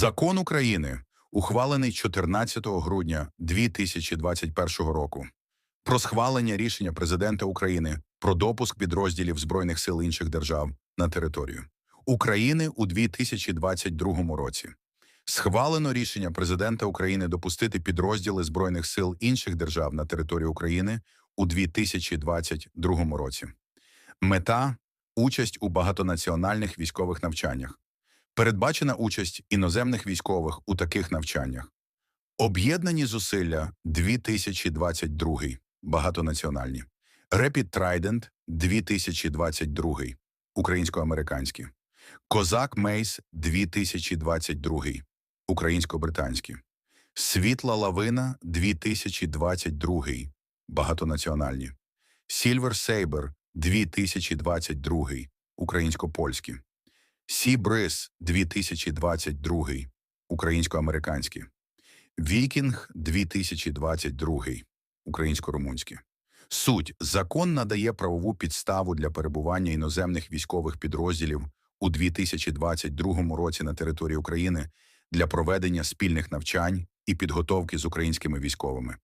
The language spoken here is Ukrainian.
Закон України, ухвалений 14 грудня 2021 року, про схвалення рішення президента України про допуск підрозділів збройних сил інших держав на територію України у 2022 році. Схвалено рішення президента України допустити підрозділи збройних сил інших держав на територію України у 2022 році. Мета участь у багатонаціональних військових навчаннях. Передбачена участь іноземних військових у таких навчаннях. Об'єднані зусилля 2022 багатонаціональні. Rapid Trident 2022 українсько-американські. Козак Мейс 2022 українсько-британські. Світла лавина 2022 багатонаціональні. Silver Saber 2022 українсько-польські. Сі Бриз 2022 українсько-американські. Вікінг 2022 українсько-румунські. Суть закон надає правову підставу для перебування іноземних військових підрозділів у 2022 році на території України для проведення спільних навчань і підготовки з українськими військовими.